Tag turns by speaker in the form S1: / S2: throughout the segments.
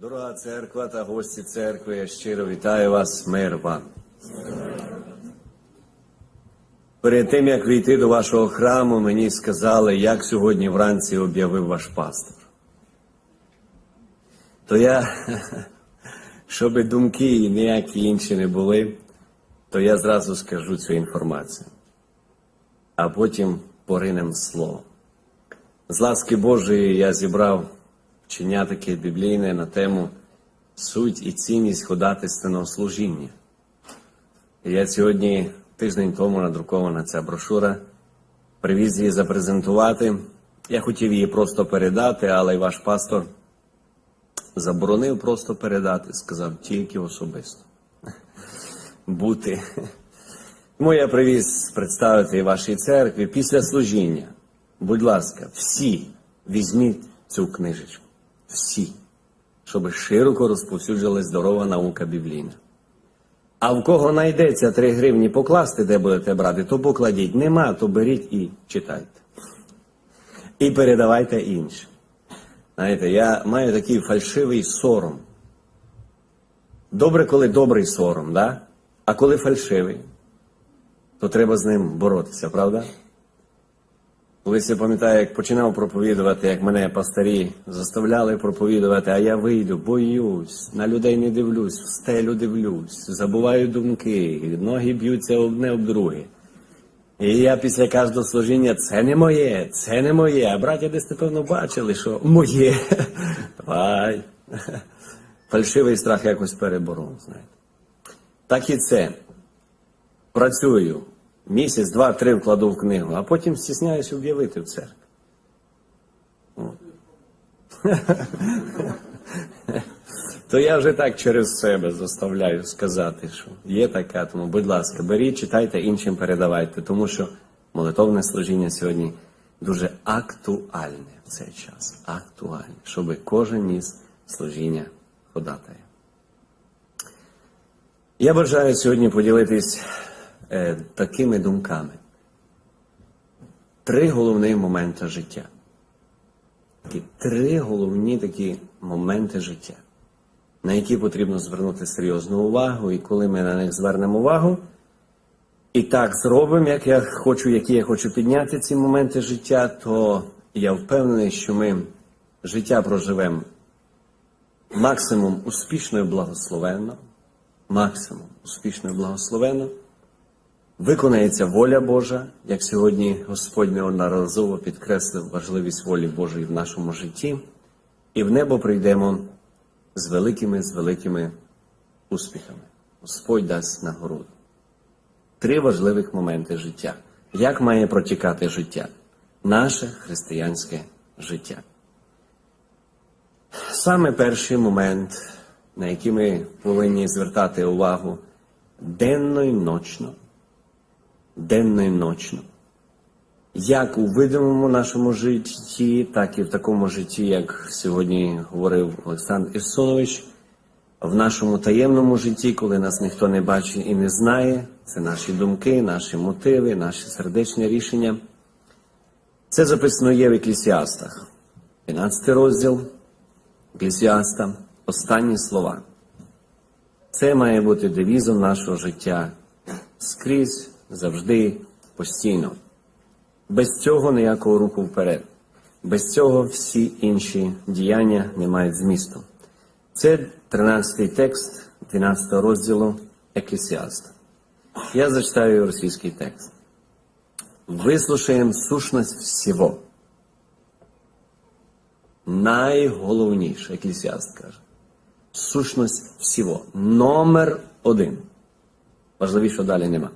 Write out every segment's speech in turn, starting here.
S1: Дорога церква та гості церкви, я щиро вітаю вас, мир вам. Перед тим, як війти до вашого храму, мені сказали, як сьогодні вранці об'явив ваш пастор. То я, щоб думки і ніякі інші не були, то я зразу скажу цю інформацію. А потім поринем слово. З ласки Божої я зібрав вчення таке біблійне на тему суть і цінність ходатайственного служіння. І я сьогодні, тиждень тому, надрукована ця брошура, привіз її запрезентувати. Я хотів її просто передати, але й ваш пастор заборонив просто передати, сказав тільки особисто. Бути. Тому я привіз представити вашій церкві після служіння. Будь ласка, всі візьміть цю книжечку. Всі. Щоб широко розповсюджувалась здорова наука біблійна. А в кого знайдеться 3 гривні покласти, де будете брати, то покладіть. Нема, то беріть і читайте. І передавайте іншим. Знаєте, я маю такий фальшивий сором. Добре, коли добрий сором, да? а коли фальшивий, то треба з ним боротися, правда? Колись я пам'ятаю, як починав проповідувати, як мене пастирі заставляли проповідувати, а я вийду, боюсь, на людей не дивлюсь, в стелю дивлюсь, забуваю думки, ноги б'ються одне об друге. І я після кожного служіння це не моє, це не моє. А браття десь певно бачили, що моє. Давай. Фальшивий страх якось переборов, знаєте. Так і це. Працюю. Місяць, два, три вкладу в книгу, а потім стісняюсь об'явити в церкві. То я вже так через себе заставляю сказати, що є така, тому, будь ласка, беріть, читайте, іншим передавайте, тому що молитовне служіння сьогодні дуже актуальне в цей час. Актуальне, щоб кожен ніс служіння ходатає. Я бажаю сьогодні поділитись е, такими думками. Три головні моменти життя. Такі три головні такі моменти життя, на які потрібно звернути серйозну увагу, і коли ми на них звернемо увагу, і так зробимо, як я хочу, які я хочу підняти ці моменти життя, то я впевнений, що ми життя проживемо максимум успішно і благословенно, максимум успішно і благословенно. Виконається воля Божа, як сьогодні Господь неодноразово підкреслив важливість волі Божої в нашому житті, і в небо прийдемо з великими, з великими успіхами. Господь дасть нагороду. Три важливих моменти життя. Як має протікати життя? Наше християнське життя. Саме перший момент, на який ми повинні звертати увагу денно і ночно денно і ночно. Як у видимому нашому житті, так і в такому житті, як сьогодні говорив Олександр Ірсонович, в нашому таємному житті, коли нас ніхто не бачить і не знає, це наші думки, наші мотиви, наші сердечні рішення. Це записано є в Еклісіастах, 15 розділ Еклісіаста, останні слова. Це має бути девізом нашого життя скрізь завжди, постійно. Без цього ніякого руху вперед. Без цього всі інші діяння не мають змісту. Це 13 текст 12 розділу Еклесіаста. Я зачитаю російський текст. Вислушаємо сущність всього. Найголовніше, Еклесіаст каже. Сущність всього. Номер один. Важливіше далі нема.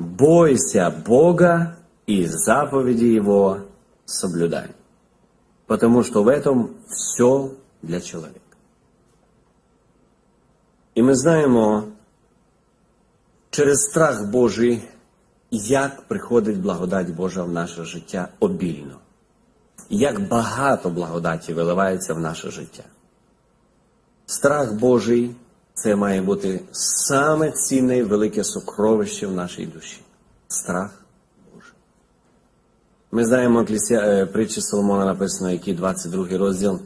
S1: Бойся Бога и заповеди Его соблюдай. Потому что в этом все для человека. І ми знаємо через страх Божий, як приходить благодать Божа в наше життя обільно. Як багато благодаті виливається в наше життя. Страх Божий це має бути саме цінне і велике сокровище в нашій душі. Страх Божий. Ми знаємо притчі Соломона написано, який 22 розділ.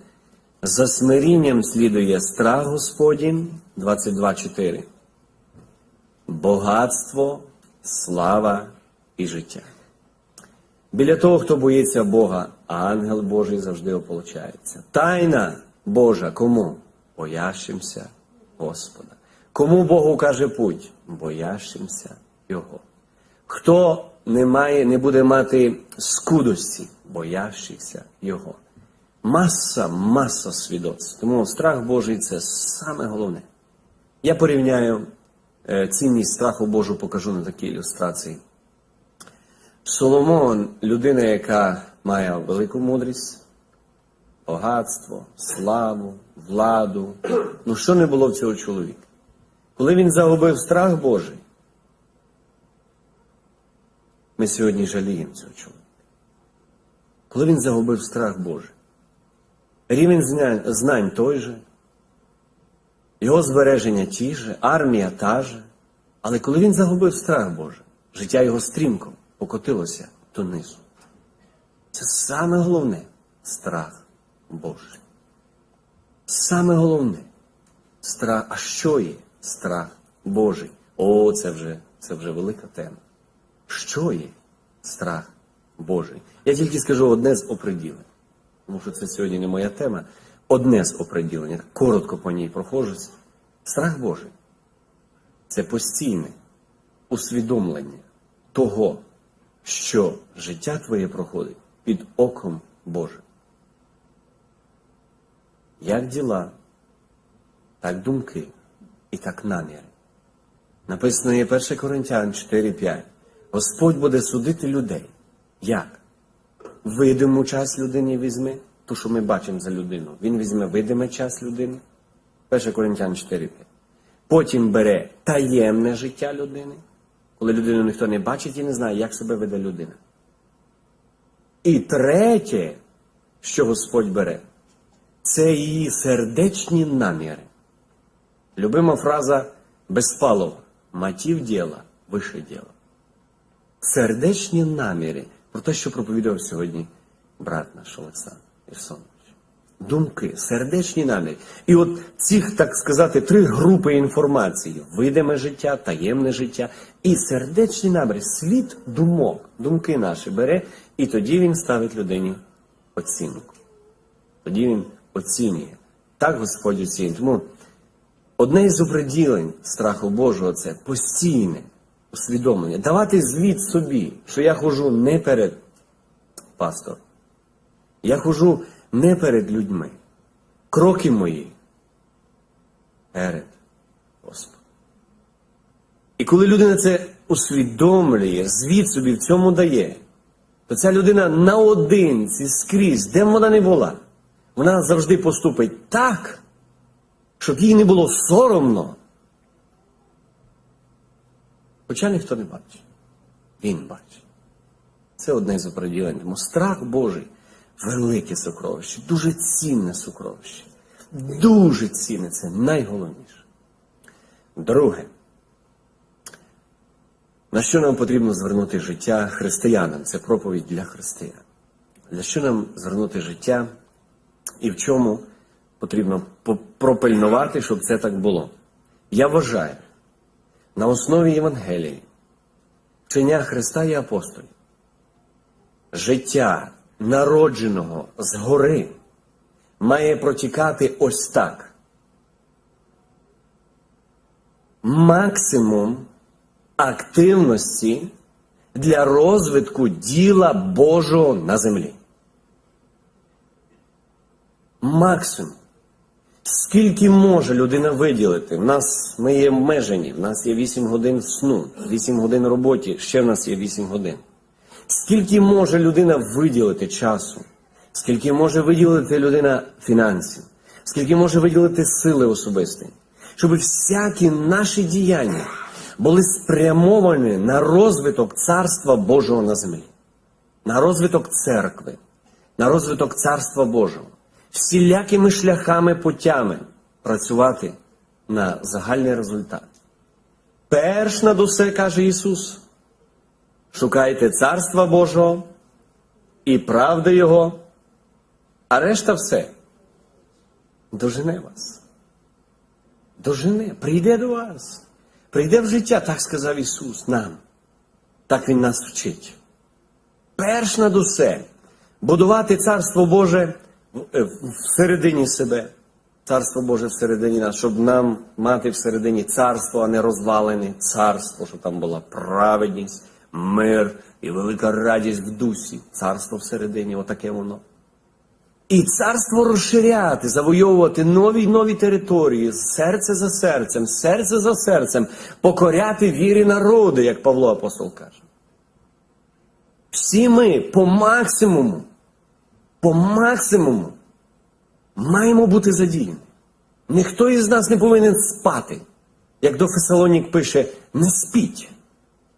S1: За смирінням слідує страх Господін 22.4. Багатство, слава і життя. Біля того, хто боїться Бога, ангел Божий завжди ополчається. Тайна Божа кому? Боящимся Господа. Кому Богу каже путь? Боящимся Його. Хто не, має, не буде мати скудості, боящихся Його. Маса, маса свідоцтв. Тому страх Божий це саме головне. Я порівняю е, цінність страху Божу, покажу на такій ілюстрації. Соломон людина, яка має велику мудрість, багатство, славу, владу. Ну що не було в цього чоловіка? Коли він загубив страх Божий, ми сьогодні жаліємо цього чоловіка. Коли він загубив страх Божий, рівень знань, той же, його збереження ті же, армія та же. Але коли він загубив страх Божий, життя його стрімко покотилося донизу. Це саме головне страх Божий. Саме головне страх. А що є страх Божий? О, це вже, це вже велика тема. Що є страх Божий? Я тільки скажу одне з оприділень, тому що це сьогодні не моя тема. Одне з оприділень, коротко по ній проходжусь. Страх Божий це постійне усвідомлення того, що життя твоє проходить під оком Божим. Як діла, так думки і так наміри. Написано є 1 Коринтян 4.5. Господь буде судити людей. Як? Видиму час людині візьме, ту, що ми бачимо за людину. Він візьме видиме час людини. 1 Коринтян 4.5. Потім бере таємне життя людини, коли людину ніхто не бачить і не знає, як себе веде людина. І третє, що Господь бере, це її сердечні наміри. Любима фраза Безпалова. Мотив діла вище діла. Сердечні наміри про те, що проповідав сьогодні брат наш Олександр Ірсонович. Думки, сердечні наміри. І от цих, так сказати, три групи інформації: видиме життя, таємне життя і сердечні наміри, світ думок, думки наші бере, і тоді він ставить людині оцінку. Тоді він оцінює. Так Господь оцінює. Тому одне із оприділень страху Божого це постійне усвідомлення. Давати звіт собі, що я хожу не перед пастором. Я хожу не перед людьми. Кроки мої перед Господом. І коли людина це усвідомлює, звіт собі в цьому дає, то ця людина наодинці скрізь, де б вона не була, вона завжди поступить так, щоб їй не було соромно. Хоча ніхто не бачить. Він бачить. Це одне з оприділень. Тому страх Божий велике сокровище, дуже цінне сокровище. Дуже цінне, це найголовніше. Друге, на що нам потрібно звернути життя християнам? Це проповідь для християн. Для що нам звернути життя і в чому потрібно пропильнувати, щоб це так було? Я вважаю, на основі Євангелії, вчення Христа і апостолів, життя народженого згори має протікати ось так. Максимум активності для розвитку діла Божого на землі. Максимум. Скільки може людина виділити? В нас ми є обмежені, в нас є 8 годин сну, 8 годин роботи, ще в нас є 8 годин. Скільки може людина виділити часу? Скільки може виділити людина фінансів? Скільки може виділити сили особисті? Щоб всякі наші діяння були спрямовані на розвиток Царства Божого на землі, на розвиток церкви, на розвиток Царства Божого, всілякими шляхами путями працювати на загальний результат. Перш над усе каже Ісус. Шукайте Царства Божого і правди Його, а решта все дожене вас. Дожене, прийде до вас. Прийде в життя, так сказав Ісус нам. Так Він нас вчить. Перш над усе, будувати Царство Боже всередині себе. Царство Боже всередині нас, щоб нам мати всередині царство, а не розвалене царство, щоб там була праведність, мир і велика радість в дусі. Царство всередині, отаке воно. І царство розширяти, завойовувати нові нові території, серце за серцем, серце за серцем, покоряти вірі народи, як Павло апостол каже. Всі ми по максимуму, по максимуму маємо бути задіяні. Ніхто із нас не повинен спати. Як до Фесалонік пише, не спіть,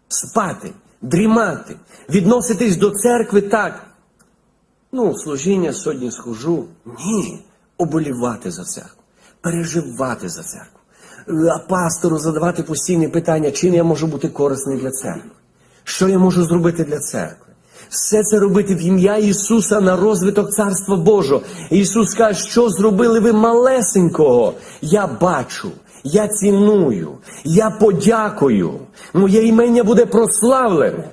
S1: спати, дрімати, відноситись до церкви так. Ну, служіння сьогодні схожу. Ні. Оболівати за церкву, переживати за церкву, а пастору задавати постійні питання, чим я можу бути корисний для церкви, що я можу зробити для церкви. Все це робити в ім'я Ісуса на розвиток Царства Божого. Ісус каже, що зробили ви малесенького. Я бачу, я ціную, я подякую. Моє імення буде прославлене.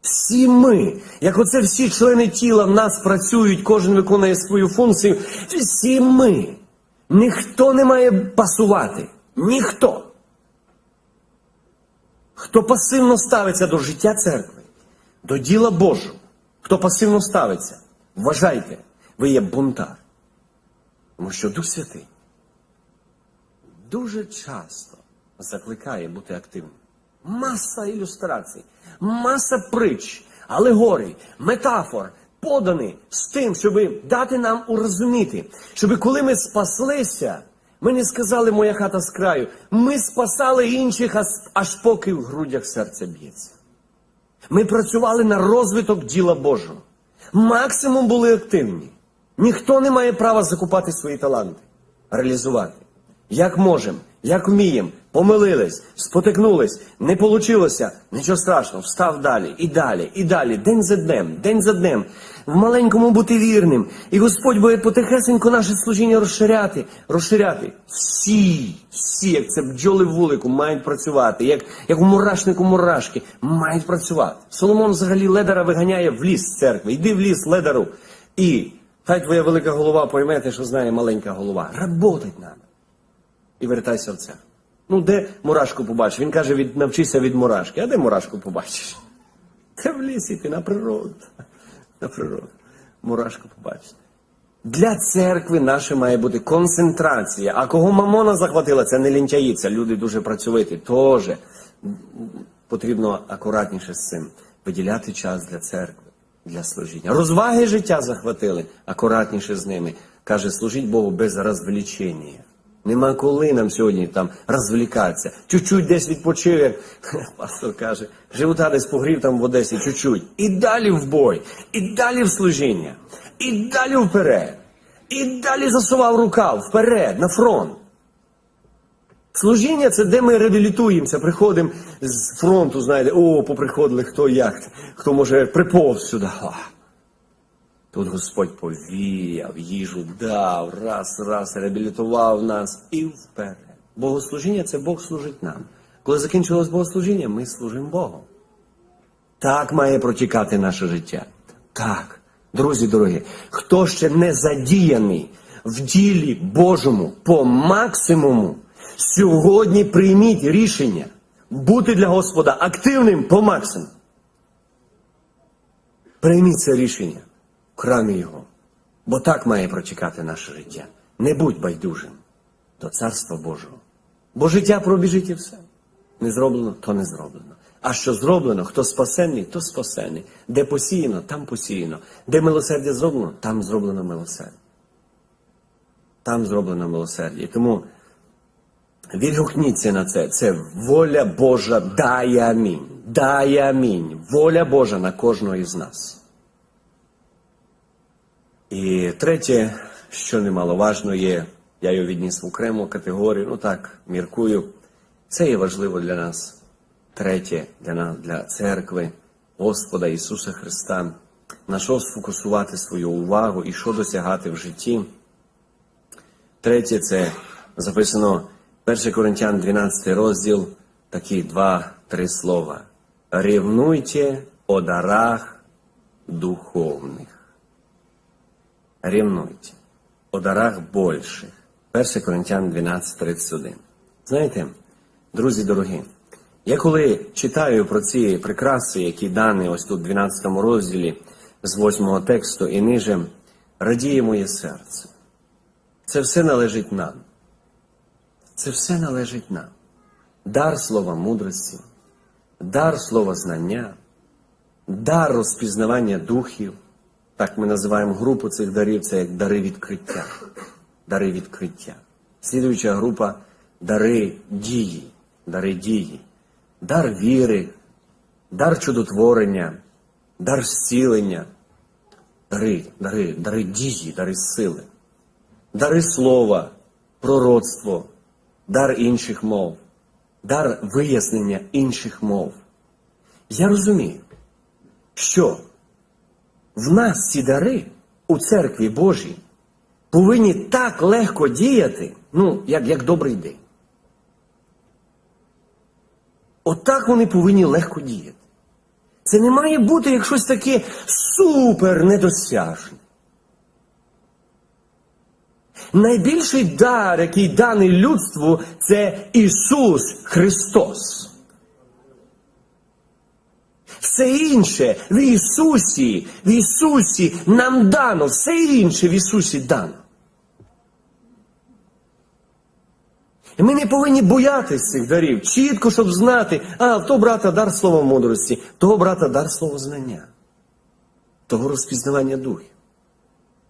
S1: Всі ми, як оце всі члени тіла в нас працюють, кожен виконує свою функцію. Всі ми. Ніхто не має пасувати. Ніхто. Хто пасивно ставиться до життя церкви, до діла Божого, хто пасивно ставиться, вважайте, ви є бунтар. Тому що Дух Святий дуже часто закликає бути активним. Маса ілюстрацій, маса притч, алегорій, метафор подані з тим, щоб дати нам урозуміти, щоб коли ми спаслися, ми не сказали моя хата з краю, ми спасали інших, аж- поки в грудях серце б'ється. Ми працювали на розвиток діла Божого. Максимум були активні. Ніхто не має права закупати свої таланти, реалізувати. Як можемо, як вміємо, помилились, спотикнулись, не вийшло, нічого страшного, встав далі, і далі, і далі, день за днем, день за днем, в маленькому бути вірним. І Господь буде потихесенько наше служіння розширяти, розширяти. Всі, всі, як це бджоли в вулику, мають працювати, як, як у мурашнику мурашки, мають працювати. Соломон взагалі ледера виганяє в ліс з церкви. Йди в ліс, ледеру. І хай твоя велика голова поймете, що знає маленька голова. Работать треба і вертайся в церкву. Ну, де мурашку побачиш? Він каже, від, навчися від мурашки. А де мурашку побачиш? Та в лісі ти на природу. На природу. Мурашку побачиш. Для церкви наше має бути концентрація. А кого мамона захватила, це не лінчаїться. Люди дуже працьовиті. Тоже потрібно акуратніше з цим. Виділяти час для церкви, для служіння. Розваги життя захватили, акуратніше з ними. Каже, служіть Богу без розвлічення. Нема коли нам сьогодні там розвлікатися. Чуть-чуть десь відпочив, як пастор каже, живота десь погрів там в Одесі, чуть-чуть. І далі в бой, і далі в служіння, і далі вперед, і далі засував рукав вперед, на фронт. Служіння це де ми реабілітуємося, приходимо з фронту, знаєте, о, поприходили хто як, хто може приповз сюди. Тут Господь повіяв, їжу дав, раз, раз, реабілітував нас і вперед. Богослужіння це Бог служить нам. Коли закінчилось богослужіння, ми служимо Богу. Так має протікати наше життя. Так, друзі дорогі, хто ще не задіяний в ділі Божому по максимуму, сьогодні прийміть рішення бути для Господа активним по максимуму. Прийміть це рішення в храмі Його, бо так має протікати наше життя. Не будь байдужим до Царства Божого. Бо життя пробіжить і все. Не зроблено, то не зроблено. А що зроблено, хто спасений, то спасений. Де посіяно, там посіяно. Де милосердя зроблено, там зроблено милосердя. Там зроблено милосердя. Тому відгукніться на це. Це воля Божа, дай амінь. Дай амінь. Воля Божа на кожного із нас. І третє, що немаловажно є, я його відніс в окрему категорію, ну так, міркую. Це є важливо для нас. Третє для нас, для церкви, Господа Ісуса Христа, на що сфокусувати свою увагу і що досягати в житті. Третє це записано 1 Коринтян 12 розділ, такі два-три слова. Рівнуйте о дарах духовних. Рівнуйте о дарах больших. 1 Коринтян 12, 31. Знаєте, друзі дорогі, я коли читаю про ці прикраси, які дані ось тут в 12 розділі з 8 тексту і ниже, радіє моє серце. Це все належить нам. Це все належить нам. Дар слова мудрості, дар слова знання, дар розпізнавання духів. Так ми називаємо групу цих дарів, це як дари відкриття. Дари відкриття. Слідуюча група дари дії, дари дії, дар віри, дар чудотворення, дар зцілення, дари, дари, дари дії, дари сили, дари слова, пророцтво, дар інших мов, дар вияснення інших мов. Я розумію, що в нас ці дари у церкві Божій повинні так легко діяти, ну, як, як добрий день. Отак вони повинні легко діяти. Це не має бути як щось таке супер недосяжне. Найбільший дар, який даний людству, це Ісус Христос. Все інше в Ісусі, в Ісусі нам дано, все інше в Ісусі дано. І ми не повинні боятися цих дарів, чітко, щоб знати, а того брата дар слова мудрості, того брата дар слова знання, того розпізнавання духів.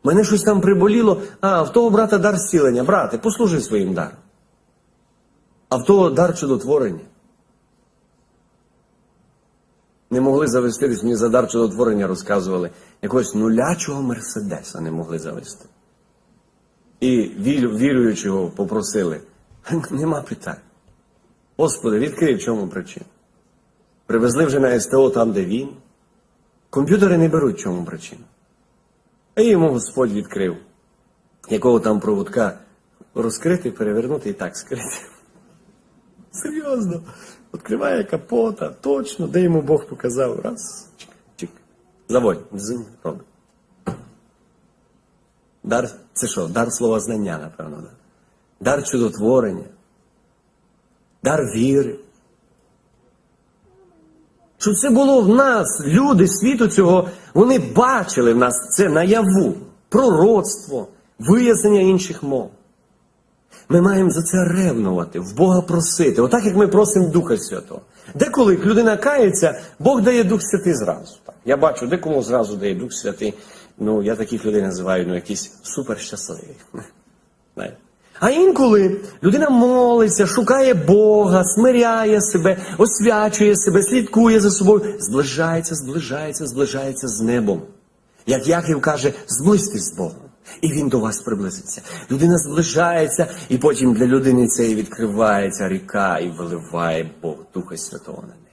S1: Мене щось там приболіло, а в того брата дар зцілення. Брате, послужи своїм даром. А в того дар чудотворення. Не могли завести, мені за дар чудотворення розказували. Якогось нулячого Мерседеса не могли завести. І віруючого попросили. Нема питань. Господи, відкрий, в чому причина. Привезли вже на СТО там, де він. Комп'ютери не беруть в чому причина. А йому Господь відкрив, якого там проводка розкрити, перевернути і так скрити. Серйозно. Відкриває капота, точно, де йому Бог показав. Раз, чик, чик. Заводь, дзинь, робить. Дар, це що? Дар слова знання, напевно, да? дар чудотворення, дар віри. Щоб це було в нас, люди світу цього, вони бачили в нас це наяву, пророцтво, вияснення інших мов. Ми маємо за це ревнувати, в Бога просити, отак як ми просимо Духа Святого. Деколи людина кається, Бог дає Дух Святий зразу. Так. Я бачу, декому зразу дає Дух Святий. Ну, я таких людей називаю ну, якісь суперщасливі. А інколи людина молиться, шукає Бога, смиряє себе, освячує себе, слідкує за собою, зближається, зближається, зближається з небом. Як Яків каже, зблизьтесь з Богом. І він до вас приблизиться. Людина зближається, і потім для людини цієї відкривається ріка і виливає Бог Духа Святого на неї.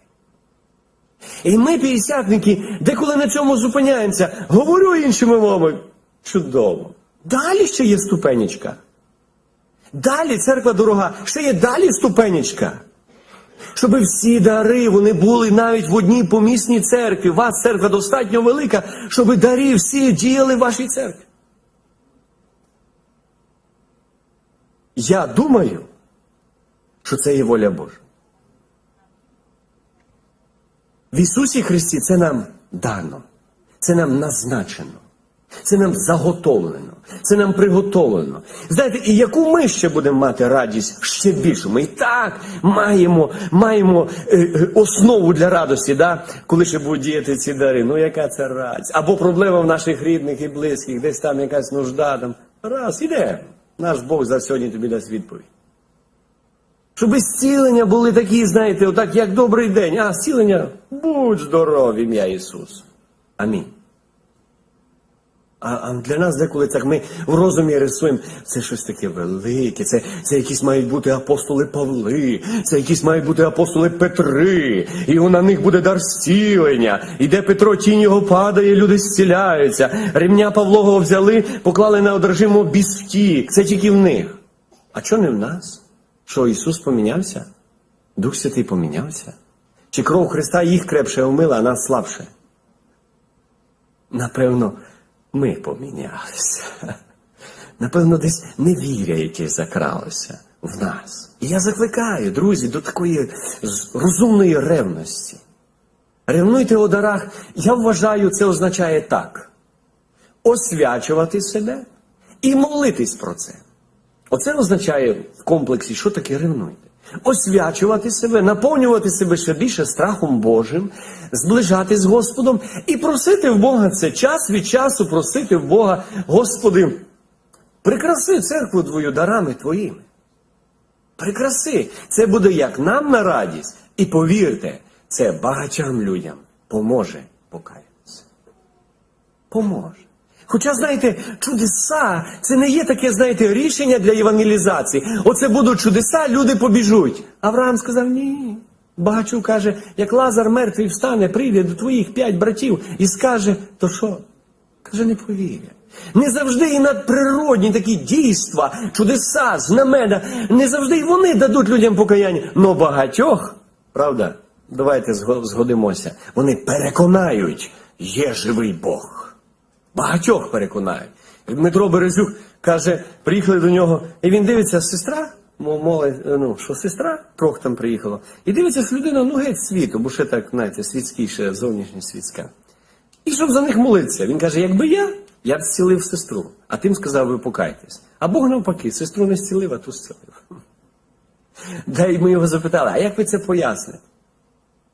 S1: І ми, п'ятдесятники, деколи на цьому зупиняємося, говорю іншими мовами. Чудово. Далі ще є ступенечка. Далі церква дорога, ще є далі ступенечка. Щоб всі дари вони були навіть в одній помісній церкві. У вас церква достатньо велика, щоб дари всі діяли в вашій церкві. Я думаю, що це є воля Божа. В Ісусі Христі це нам дано, це нам назначено, це нам заготовлено, це нам приготовлено. Знаєте, і яку ми ще будемо мати радість ще більшу? Ми і так маємо, маємо е, е, основу для радості, да? коли ще будуть діяти ці дари. Ну яка це радість? Або проблема в наших рідних і близьких, десь там якась нужда. Там. Раз, іде. Наш Бог за сьогодні тобі дасть відповідь. Щоб зцілення були такі, знаєте, отак, як добрий день. А, зцілення, будь здоров, ім'я Ісус. Амінь. А, а для нас деколи так ми в розумі рисуємо, це щось таке велике, це, це якісь мають бути апостоли Павли, це якісь мають бути апостоли Петри, і на них буде дар зцілення. І де Петро тінь його падає, люди зціляються. Ремня Павлого взяли, поклали на одержимо біс. Це тільки в них. А що не в нас? Що Ісус помінявся? Дух Святий помінявся? Чи кров Христа їх крепше омила, а нас слабше? Напевно, ми помінялися. Напевно, десь невіря якесь закралося в нас. І я закликаю, друзі, до такої розумної ревності. Ревнуйте у дарах, я вважаю, це означає так: освячувати себе і молитись про це. Оце означає в комплексі, що таке ревнуйте. Освячувати себе, наповнювати себе ще більше страхом Божим, зближати з Господом і просити в Бога це час від часу просити в Бога, Господи, прикраси церкву Твою дарами Твоїми. Прикраси. Це буде як нам на радість. І повірте, це багатьом людям поможе покаятися. Поможе. Хоча, знаєте, чудеса це не є таке, знаєте, рішення для евангелізації. Оце будуть чудеса, люди побіжуть. Авраам сказав, ні. Багачу каже, як Лазар мертвий встане, прийде до твоїх п'ять братів і скаже, то що? Каже, не повірять. Не завжди і надприродні такі дійства, чудеса, знамена, не завжди і вони дадуть людям покаяння. Но багатьох, правда, давайте згодимося, вони переконають, є живий Бог. Багатьох переконають. Дмитро Березюк каже, приїхали до нього, і він дивиться, сестра, мов моли, ну, що сестра, трохи там приїхала. І дивиться, що людина, ну геть світу, бо ще так, знаєте, світськіше, зовнішня світська. І щоб за них молитися. Він каже, якби я, я б зцілив сестру, а тим сказав, ви покайтесь. А Бог навпаки, сестру не зцілив, а ту зцілив. Да, і ми його запитали, а як ви це поясните?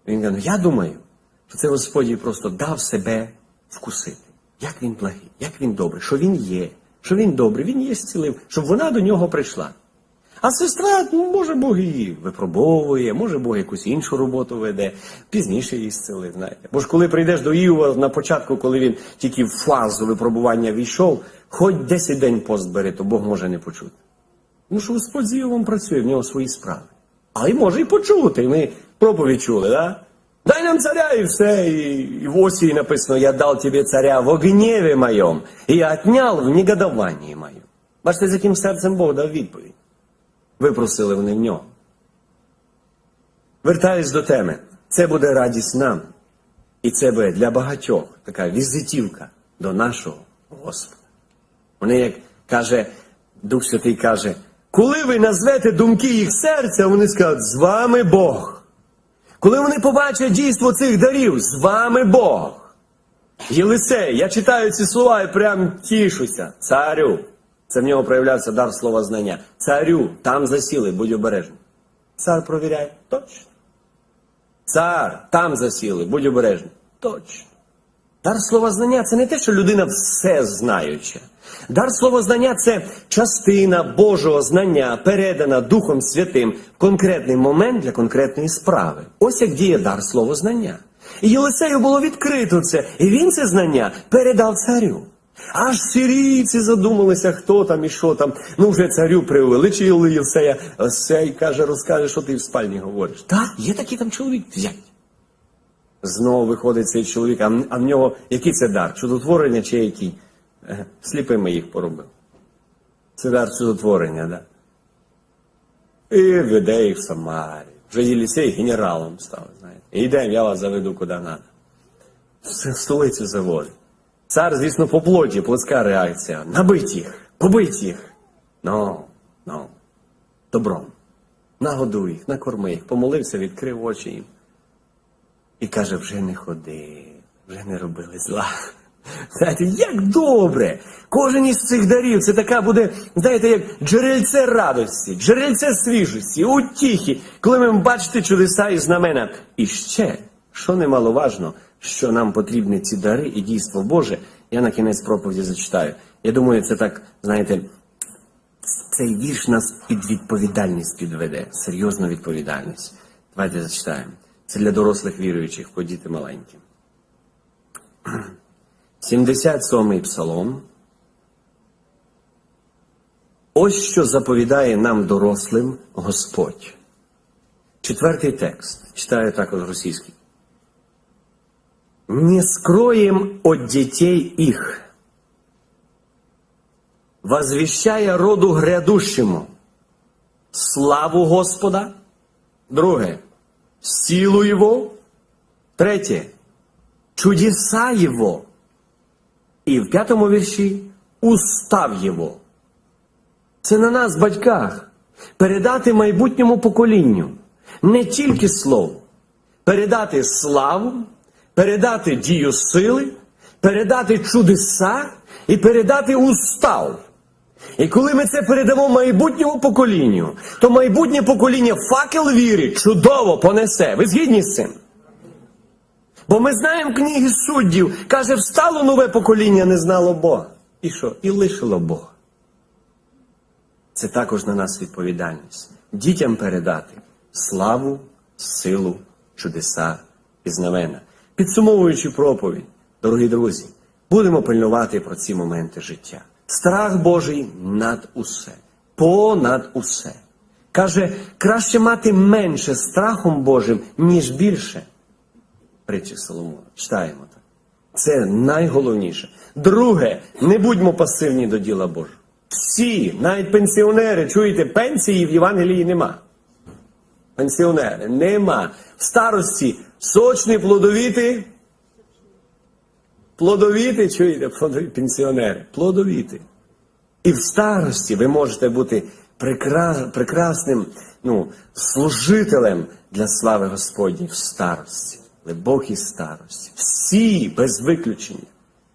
S1: Він каже, ну я думаю, що це Господь просто дав себе вкусити. Як він благий, як він добрий, що він є, що він добрий, він її зцілив, щоб вона до нього прийшла. А сестра, ну, може, Бог її випробовує, може Бог якусь іншу роботу веде, пізніше її зцілив, знаєте. Бо ж коли прийдеш до Іова на початку, коли він тільки в фазу випробування війшов, хоч 10 день пост бери, то Бог може не почути. Ну що Господь з Іовом працює, в нього свої справи. А й може і почути. Ми проповідь чули, да? Дай нам царя і все. І, і в Осії написано, я дав тобі царя в гневі моєму, і отнял в негодованні моєму. Бачите, з яким серцем Бог дав відповідь. Випросили вони в нього. Вертаюсь до теми. Це буде радість нам. І це буде для багатьох така візитівка до нашого Господа. Вони, як каже, Дух Святий каже, коли ви назвете думки їх серця, вони скажуть, з вами Бог. Коли вони побачать дійство цих дарів, з вами Бог. Єлисей, я читаю ці слова і прям тішуся. Царю. Це в нього проявлявся дар слова знання. Царю, там засіли, будь обережний. Цар провіряє, точно. Цар, там засіли, будь обережний. Точно. Дар слова знання це не те, що людина все знаюча. Дар слова знання це частина Божого знання, передана Духом Святим в конкретний момент для конкретної справи. Ось як діє дар слова знання. І Єлисею було відкрито це, і він це знання передав царю. Аж сирійці задумалися, хто там і що там. Ну вже царю преувеличили Єлисея. Сей каже, розкаже, що ти в спальні говориш. Так, є такий там чоловік взять. Знову виходить цей чоловік, а в нього який це дар? Чудотворення чи який? Сліпими їх поробив. Це дар чудотворення, да? І веде їх в Самарію. Вже Єлісей генералом став, знаєте. Йдемо, я вас заведу куди треба. В столицю заводить. Цар, звісно, по плоті, плотська реакція. Набить їх, побить їх. Ну, ну, добром. Нагодуй їх, накорми їх, помолився, відкрив очі їм. І каже, вже не ходи, вже не робили зла. Знаєте, як добре! Кожен із цих дарів це така буде, знаєте, як джерельце радості, джерельце свіжості, утіхи, коли ми бачите чудеса і знамена. І ще, що немаловажно, що нам потрібні ці дари і дійство Боже, я на кінець проповіді зачитаю. Я думаю, це так, знаєте, цей вірш нас під відповідальність підведе, серйозну відповідальність. Давайте зачитаємо. Це для дорослих віруючих, бо діти маленькі. 77-й псалом. Ось що заповідає нам дорослим Господь. Четвертий текст. Читаю також російський. Не скроем от детей их, возвещая роду грядущему, славу Господа. Друге, силу Его. Третє, чудеса Его. І в п'ятому вірші устав Його. Це на нас, батьках, передати майбутньому поколінню не тільки слово, передати славу, передати дію сили, передати чудеса і передати устав. І коли ми це передамо майбутньому поколінню, то майбутнє покоління факел віри чудово понесе. Ви згідні з цим? Бо ми знаємо книги суддів, каже, встало нове покоління, не знало Бога. І що? І лишило Бога. Це також на нас відповідальність. Дітям передати славу, силу, чудеса і знамена. Підсумовуючи проповідь, дорогі друзі, будемо пильнувати про ці моменти життя. Страх Божий над усе, понад усе. Каже, краще мати менше страхом Божим, ніж більше притчі Соломона. Читаємо так. Це найголовніше. Друге, не будьмо пасивні до діла Божого. Всі, навіть пенсіонери, чуєте, пенсії в Євангелії нема. Пенсіонери нема. В старості сочні, плодовіти. Плодовіти, чуєте, плодові, пенсіонери, плодовіти. І в старості ви можете бути прекра... прекрасним ну, служителем для слави Господній в старості, глибокій старості. Всі без виключення.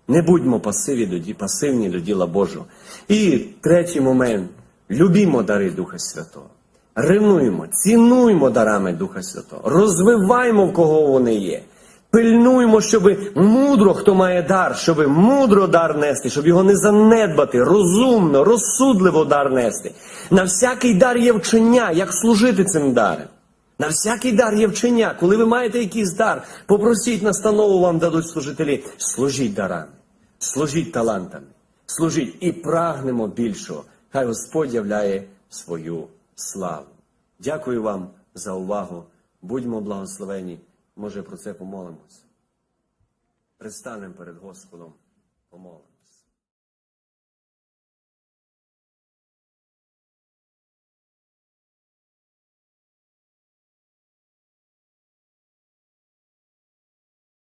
S1: Не будьмо пасиві до, пасивні до діла Божого. І третій момент. Любімо дари Духа Святого. Ревнуємо, цінуємо дарами Духа Святого, розвиваємо в кого вони є. Пильнуємо, щоб мудро, хто має дар, щоб мудро дар нести, щоб його не занедбати, розумно, розсудливо дар нести. На всякий дар є вчення, як служити цим даром. На всякий дар є вчення. Коли ви маєте якийсь дар, попросіть настанову вам дадуть служителі. Служіть дарами, служіть талантами, служіть і прагнемо більшого. Хай Господь являє свою славу. Дякую вам за увагу. Будьмо благословені. Може, про це помолимось. Пристанемо перед Господом. Помолимо.